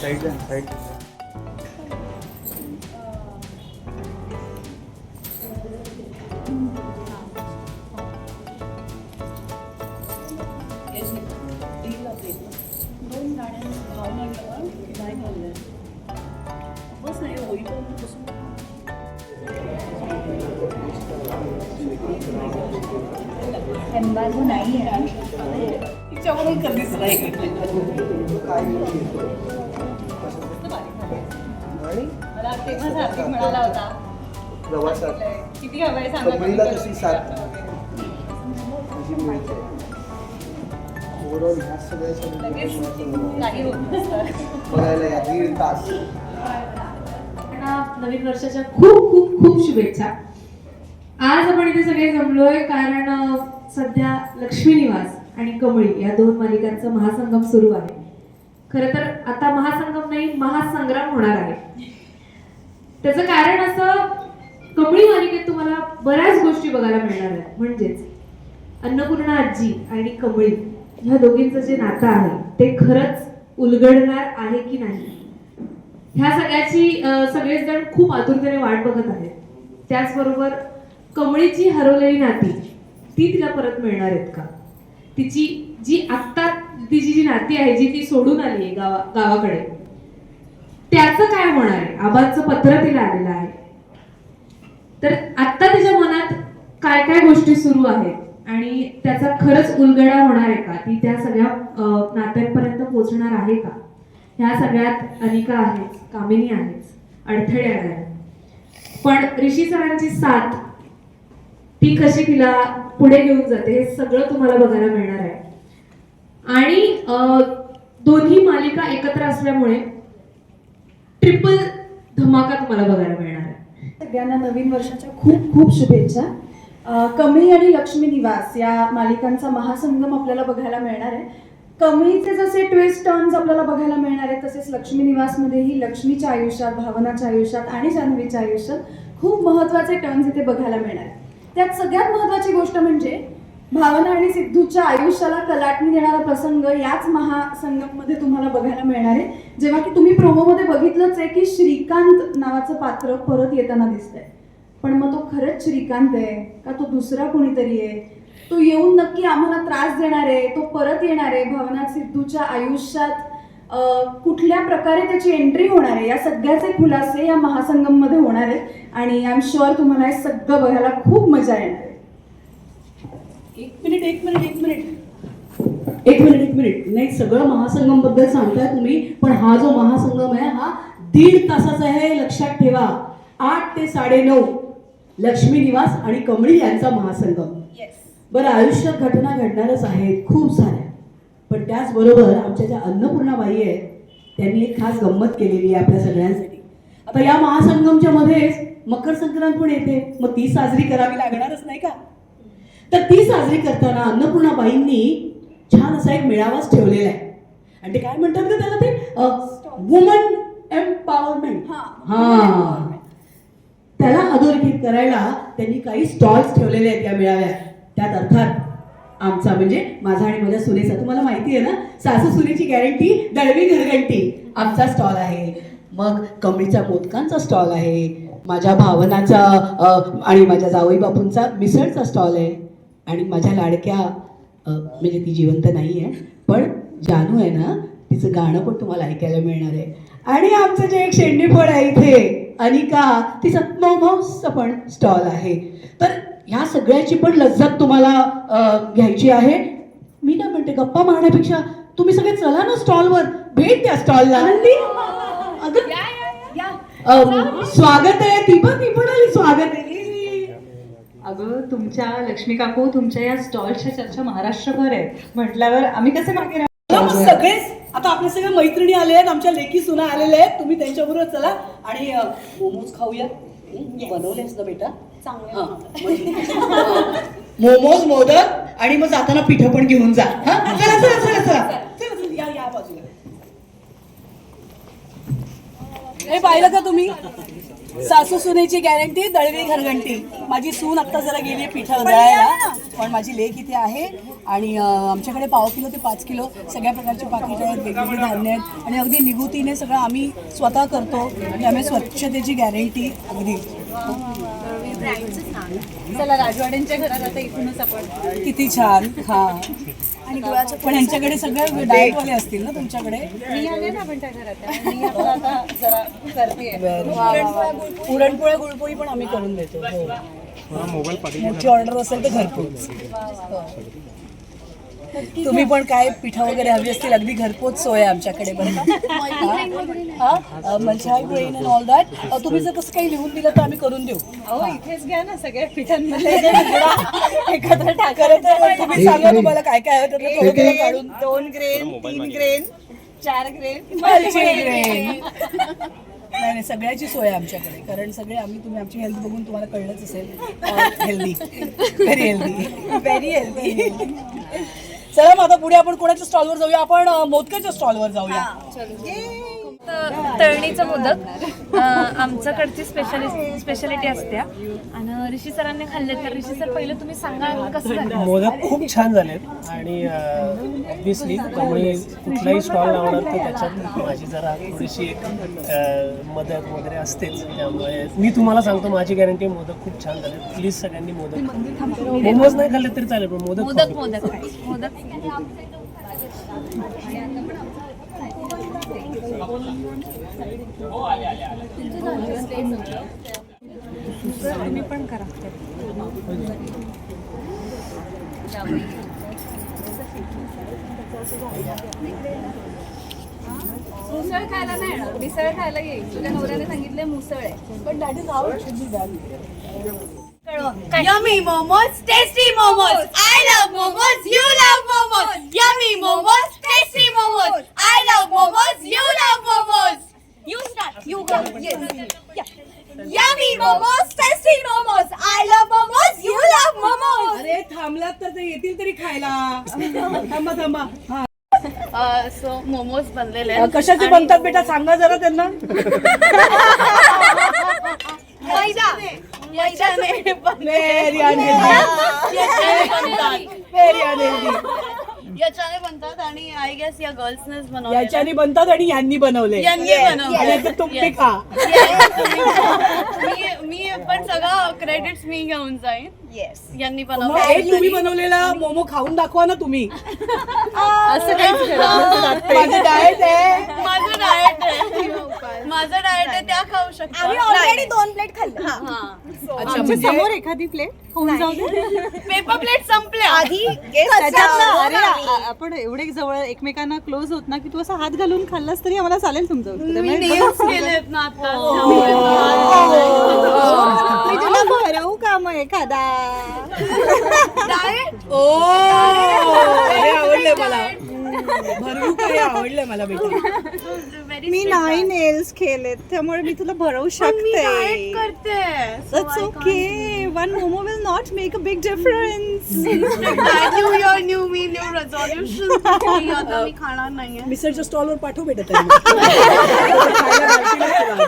Right then, right. Embargo नाही आहे. तिच्यावरून कधीच नाही. मला तेव्हा हार्दिक म्हणाला होता. प्रवासात. किती हवंय सांगा कबड्डीला कमी कशी करू. साथ कशी मिळते? ओव्हरऑल ह्या सगळ्या लगेच सगळ्या काही होत नसतं. बघायला या दीड तास सगळ्यांना नवीन वर्षाच्या खूप खूप खूप शुभेच्छा. आज आपण इथे सगळे जमलोय कारण सध्या लक्ष्मी निवास आणि कमळी या दोन मालिकांचा महासंगम सुरू आहे. खरं तर आता महासंगम नाही महासंग्राम होणार आहे. त्याचं कारण असं कमळी मालिकेत तुम्हाला बऱ्याच गोष्टी बघायला मिळणार आहेत. म्हणजेच अन्नपूर्णा आजी आणि कमळी ह्या दोघींचं जे नातं आहे ते खरंच उलगडणार आहे की नाही? ह्या सगळ्याची सगळेच जण खूप आतुरतेने वाट बघत आहेत. त्याचबरोबर कमळीची हरवलेली नाती ती तिला परत मिळणार आहेत का? तिची जी आत्ता तिची जी नाती आहे जी ती सोडून आली आहे गावा गावाकडे त्याचं काय होणार आहे? आबांचं पत्र तिला आलेलं आहे. तर आत्ता तिच्या मनात काय काय गोष्टी सुरू आहेत आणि त्याचा खरंच उलगडा होणार आहे का? ती त्या सगळ्या नात्यांपर्यंत पोहोचणार आहे का? ह्या सगळ्यात अनिका आहेच कामिनी आहेच अडथळे आहेत. पण ऋषी सरांची साथ ती कशी तिला पुढे घेऊन जाते हे सगळं तुम्हाला बघायला मिळणार आहे. आणि दोन्ही मालिका एकत्र असल्यामुळे ट्रिपल धमाका तुम्हाला बघायला मिळणार आहे. सगळ्यांना नवीन वर्षाच्या खूप खूप शुभेच्छा. कमी आणि लक्ष्मी निवास या मालिकांचा महासंगम आपल्याला बघायला मिळणार आहे. कमीचे जसे ट्विस्ट टर्न्स आपल्याला बघायला मिळणार आहेत तसेच लक्ष्मी निवासमध्येही लक्ष्मीच्या आयुष्यात भावनाच्या आयुष्यात आणि जान्हवीच्या आयुष्यात खूप महत्त्वाचे टर्न्स इथे बघायला मिळणार आहेत. त्यात सगळ्यात महत्त्वाची गोष्ट म्हणजे भावना आणि सिद्धूच्या आयुष्याला कलाटणी देणारा प्रसंग याच महासंगममध्ये तुम्हाला बघायला मिळणार आहे. जेव्हा की तुम्ही प्रोमोमध्ये बघितलंच आहे की श्रीकांत नावाचं पात्र परत येताना दिसतंय. पण मग तो खरंच श्रीकांत आहे का तो दुसरा कोणीतरी आहे? तो येऊन नक्की आम्हाला त्रास देणार आहे तो परत येणार आहे. भावना सिद्धूच्या आयुष्यात कुठल्या प्रकारे त्याची एंट्री होणार आहे? या सगळ्याचे खुलासे या महासंगममध्ये होणार आहेत आणि आय एम शुअर तुम्हाला हे सगळं बघायला खूप मजा येणार आहे. एक मिनिट एक मिनिट एक मिनिट. एक मिनिट एक मिनिट. नाही सगळं महासंगमबद्दल सांगताय तुम्ही पण हा जो महासंगम आहे हा दीड तासाचा आहे हे लक्षात ठेवा. आठ ते साडेनऊ लक्ष्मी निवास आणि कमळी यांचा महासंगम. बरं आयुष्यात घटना घडणारच आहेत खूप साऱ्या. पण त्याचबरोबर आमच्या ज्या अन्नपूर्णाबाई आहेत त्यांनी एक खास गंमत केलेली आहे आपल्या सगळ्यांसाठी. आता या महासंगमच्या मध्येच मकर संक्रांत पण येते. मग ती साजरी करावी लागणारच नाही का? तर ती साजरी करताना अन्नपूर्णाबाईंनी छान असा एक मेळावाच ठेवलेला आहे. आणि ते काय म्हणतात का त्याला ते? वुमन एम्पॉवरमेंट हा. त्याला अधोरेखित करायला त्यांनी काही स्टॉल्स ठेवलेले आहेत या मेळाव्यात. त्यात अर्थात आमचा म्हणजे माझा आणि माझ्या सुनेचा. तुम्हाला माहिती आहे ना सासू सुनेची गॅरंटी दळवी घरगंटी. आमचा स्टॉल आहे. मग कमळीच्या मोदकांचा स्टॉल आहे. माझ्या भावनाचा आणि माझ्या जावई बापूंचा मिसळचा स्टॉल आहे. आणि माझ्या लाडक्या म्हणजे ती जिवंत नाही आहे पण जानू आहे ना तिचं गाणं पण तुम्हाला ऐकायला मिळणार आहे. आणि आमचं जे एक शेंडीफळ आहे इथे अनिका तिचा मोमोजचा पण स्टॉल आहे. तर ह्या सगळ्याची पण लज्जत तुम्हाला घ्यायची आहे. मी काय म्हणते गप्पा मारण्यापेक्षा तुम्ही सगळे चला ना स्टॉलवर. भेट द्या स्टॉलला. स्वागत आहे. ती पण ती पण आली. स्वागत आहे. अगं तुमच्या लक्ष्मी काकू तुमच्या या स्टॉलच्या चर्चा महाराष्ट्रभर आहेत म्हटल्यावर आम्ही कसे मागे सगळेच आता आपल्या सगळ्या मैत्रिणी आले आहेत. आमच्या लेकी सुना आलेल्या आहेत. तुम्ही त्यांच्याबरोबर चला आणि मोमोज खाऊया? बनवलेस ना बेटा. मोमोज मोदक आणि मग जाताना पिठं पण घेऊन जा. हा? चला चला चला चला. चला चला या या बाजूला. हे पाहिलं का तुम्ही? सासू सुनेची गॅरंटी दळवी घरघंटी. माझी सून आता जरा गेली पिठा दळायला पण माझी लेख इथे आहे. आणि आमच्याकडे पाव किलो ते पाच किलो सगळ्या प्रकारचे पाकिट आहेत वेगवेगळे धान्य आहेत. आणि अगदी निगुतीने सगळं आम्ही स्वतः करतो. त्यामुळे स्वच्छतेची गॅरंटी अगदी. चला राजवाड्यांच्या घरात आता इथूनच आपण किती छान. हा. आणि गुळाचं पण यांच्याकडे सगळे डाएटवाले असतील ना तुमच्याकडे? मी आले ना आपण त्या घरात. त्यामुळे मी आपलं आता जरा करते पुरणपोळ्या गुळपोळी. पण आम्ही करून देतो. हो. मोठी ऑर्डर असेल तर घरपोच. तुम्ही पण काय पिठा वगैरे हवी असतील अगदी घरपोच सोय आहे आमच्याकडे बरं अँड ऑल दॅट तुम्ही जर कसं काही लिहून दिलं तर आम्ही करून देऊ. हो. इथेच घ्या ना सगळ्या पिठांमध्ये. एकत्र टाकायला तुम्ही सांगा तुम्हाला काय काय हवं त्यातलं थोडं थोडं काढून. दोन ग्रेन तीन ग्रेन चार ग्रेन नाही नाही सगळ्याची सोय आमच्याकडे. कारण सगळे आम्ही तुम्ही आमची हेल्थ बघून तुम्हाला कळलंच असेल. Healthy very healthy very healthy चला मग आता पुढे आपण कोणाच्या स्टॉलवर जाऊया? आपण मोदकाच्या स्टॉलवर जाऊया. तळणीचं मोदक. आमच्याकडची स्पेशालिस्ट स्पेशालिटी असते आणि ऋषी सरांनी खाल्ले तर ऋषी सर पहिलं तुम्ही सांगा कसं झालं. मोदक खूप छान झालेत आणि ऑब्विसली कमळी कुठलाही स्टॉल लावणार तर त्याच्यात माझी जरा थोडीशी एक मदत वगैरे असतेच. त्यामुळे मी तुम्हाला सांगतो माझी गॅरंटी मोदक खूप छान झाले. प्लीज सगळ्यांनी मोदक मोमोज नाही खाल्ले तरी चालेल पण मोदक मोदक. मोदक मोदक. तुम्ही पण करा मुसळ खायला नाही येणार. मिसळ खायला येईल. तुझ्या नवऱ्याने सांगितले मुसळ आहे. पण that is how yummy momos tasty momos I love momos you love momos yummy momos tasty momos I love momos you love momos you start you go yummy momos tasty momos I love momos you love momos अरे थांबलात तर ते येतील तरी खायला. थांबा थांबा. हा. सो मोमोज बनलेले कशाचे बनतात बेटा? सांगा जरा त्यांना. मैदा मैदाने व्हेरी अनहेल्दी व्हेरी अनहेल्दी याच्याने बनतात आणि आय गेस या गर्ल्सनेच बनवले याच्याने बनतात आणि यांनी बनवले यांनी बनवले. आणि आता तुम्ही खा. मी मी पण सगळं क्रेडिट्स मी घेऊन जाईन. येस यांनी मग बनवलं एक तुम्ही बनवलेला मोमो खाऊन दाखवा ना तुम्ही. असं माझी डाएट आहे. माझं डाएट आहे. माझं डाएट आहे त्या खाऊ शकतो ऑलरेडी दोन प्लेट खाल्लं. अच्छा आमच्या म्हणजे समोर एखादी प्लेट होऊन जाऊ दे. पेपर प्लेट संपल्या. आधी त्याच्यातनं अरे आ- आपण एवढे जवळ एकमेकांना क्लोज होत ना की तू असा हात घालून खाल्लास तरी आम्हाला चालेल तुमचं उत्तर. मी नेल्स केलेत ना आता. मी तुला भरवू का मग एखादा? ओ हे आवडलंय मला. भरवू का हे आवडलंय मला बेटा? मी नाही नेल्स केलेत त्यामुळे मी तुला भरवू शकते. करते. That's okay. One momo will not make a big difference. New year new me new resolution मी खाणार नाहीये. मिसळच्या स्टॉलवर पाठव बेटा त्यांना. खायला घालतीलच तुला.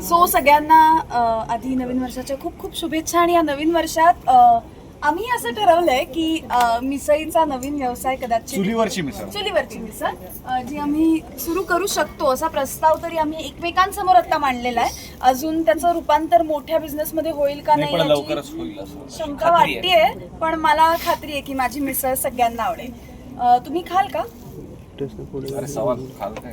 सो सगळ्यांना अ, आधी नवीन वर्षाच्या खूप खूप शुभेच्छा आणि या नवीन वर्षात अ, आम्ही असं ठरवलंय की अ, मिसळीचा नवीन व्यवसाय कदाचित चुलीवरची मिसळ. चुलीवरची मिसळ अ, जी आम्ही सुरू करू शकतो असा प्रस्ताव तरी आम्ही एकमेकांसमोर आता मांडलेला आहे. अजून त्याचं रूपांतर मोठ्या बिझनेसमध्ये होईल का नाही नाही पण याची लवकरच होईल असं शंका खात्री आहे. वाटतेय पण मला खात्री आहे की माझी मिसळ सगळ्यांना आवडेल. अ, तुम्ही खाल का? अरे सवाल खाल काय?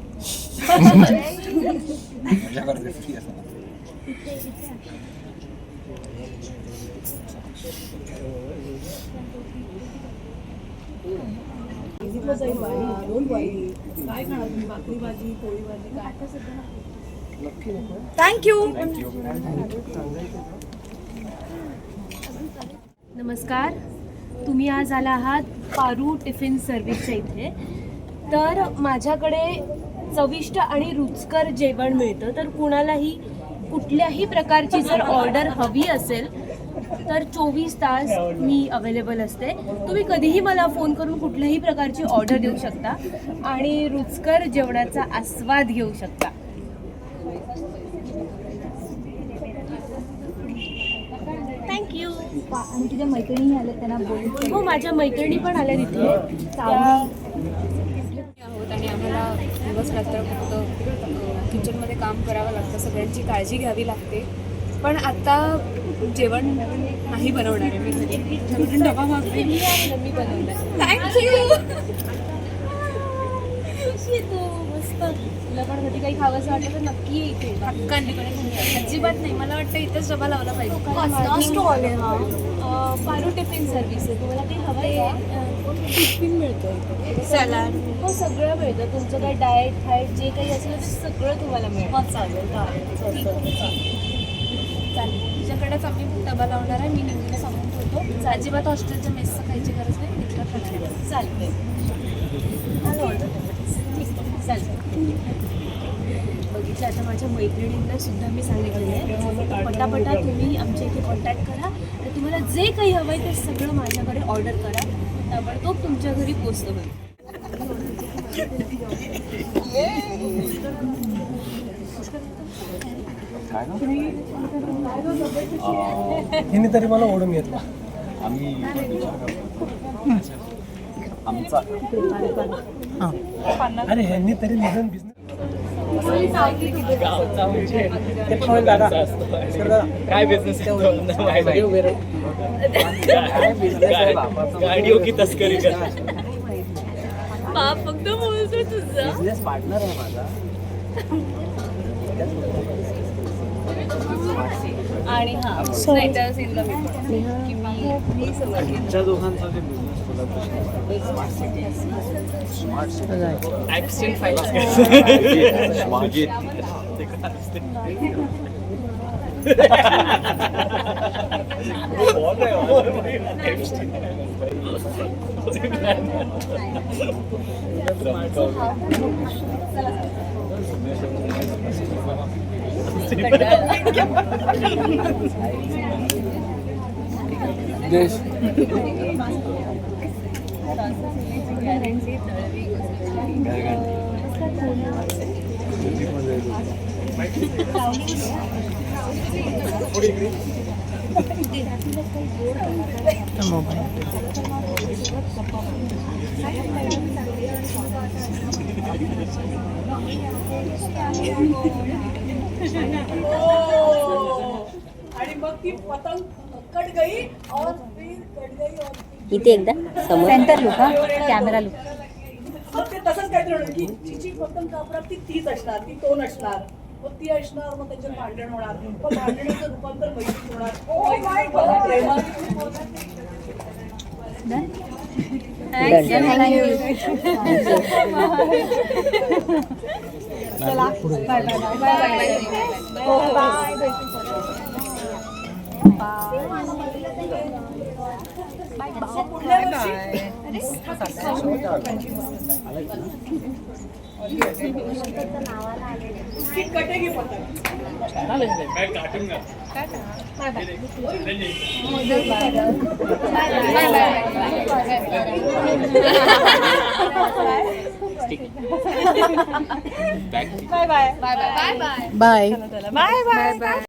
मजा करते free असं. थँक्यू नमस्कार तुम्ही आज आला आहात पारू टिफिन सर्व्हिसच्या इथे तर माझ्याकडे चविष्ट आणि रुचकर जेवण मिळतं. तर कुणालाही कुठल्याही प्रकारची जर ऑर्डर हवी असेल तर चोवीस तास मी अवेलेबल असते. तुम्ही कधीही मला फोन करून कुठल्याही प्रकारची ऑर्डर देऊ शकता आणि रुचकर जेवणाचा आस्वाद घेऊ शकता. थँक्यू आणि तुझ्या मैत्रिणी आल्या त्यांना बोलून हो माझ्या मैत्रिणी पण आल्या तिथे. आम्हाला दिवस रात्र फक्त किचनमध्ये काम करावं लागतं सगळ्यांची काळजी घ्यावी लागते. पण आता जेवण नाही बनवणार आहे मी घरी. डबा मागते. मी बनवणार थँक्यू मस्त. तुला पण कधी काही खावंसं वाटलं तर नक्की अजिबात नाही. मला वाटतं इथंच डबा लावला आहे हा अं, पारू टिफिन सर्व्हिस आहे. तुम्हाला काही हवं आहे टिफिन मिळतं सॅलड. हो सगळं मिळतं. तुमचं काही डाएट हाईट जे काही असेल ते सगळं तुम्हाला मिळतं. चालेल. चालेल चालेल. तुझ्याकडेच आम्ही डबा लावणार आहे. मी नेहमीला सांगून ठेवतो. अजिबात हॉस्टेलच्या मेसचं खायची गरज नाही. इथलं खाणार आहे. चालतंय चालतंय बघितलं आता माझ्या मैत्रिणींना सुद्धा मी सांगितलेलं आहे. पटापटा तुम्ही आमच्या इथे कॉन्टॅक्ट करा. तुम्हाला जे काही हवं आहे ते सगळं माझ्याकडे ऑर्डर करा. ताबडतोब तुमच्या घरी पोचतं हिने तरी मला ओढून घेतला. आम्ही विचार करतो आमचा अरे ह्यांनी तरी निधन बिझनेस काय बिझनेस गाडियों की तस्करी कर बाप फक्त बोलतो तुझं. बिझनेस पार्टनर आहे माझा. आणि हा नाही तर सिंधूला मी पण. की मी मी सगळं केलं. तुमच्या दोघांचा जे business smart city accident Guarantee Yes. आणि मग ती पतंग कट गई और फिर कट गई और इथे एकदा समोर. सेंटर लुक कॅमेरा लुक तसंच काहीतरी होणार. की जिची पतंग कापडात ती तीच असणार ती तो नसणार मग ती असणार मग त्यांच्यात भांडण होणार. मग भांडणाचं रूपांतर मैत्रीत होणार. मैत्रीत प्रेमात होणार. पुढल्या वर्षी ती कटेगी पतंग बाय बाय